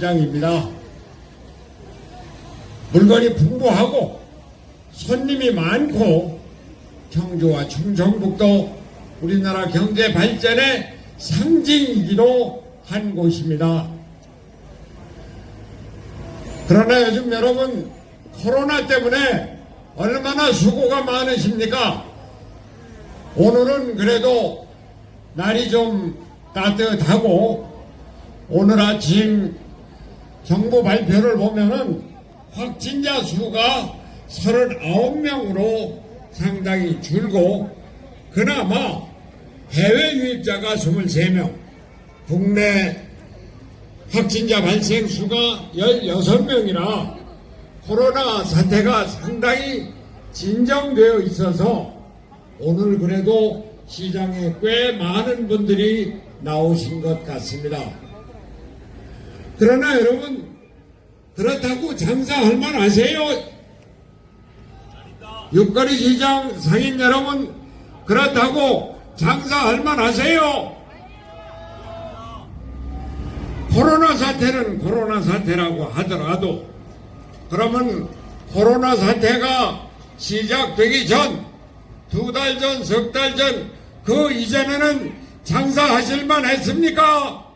시장입니다. 물건이 풍부하고 손님이 많고 청주와 충청북도 우리나라 경제 발전의 상징이기도 한 곳입니다. 그러나 요즘 여러분 코로나 때문에 얼마나 수고가 많으십니까? 오늘은 그래도 날이 좀 따뜻하고 오늘 아침 정부 발표를 보면은 확진자 수가 39명으로 상당히 줄고 그나마 해외 유입자가 23명 국내 확진자 발생 수가 16명이나 코로나 사태가 상당히 진정되어 있어서 오늘 그래도 시장에 꽤 많은 분들이 나오신 것 같습니다. 그러나 여러분 그렇다고 장사할 만 아세요? 육거리 시장 상인 여러분 그렇다고 장사할 만 아세요? 코로나 사태는 코로나 사태라고 하더라도 그러면 코로나 사태가 시작되기 전 두 달 전, 석 달 전, 그 이전에는 장사하실 만 했습니까?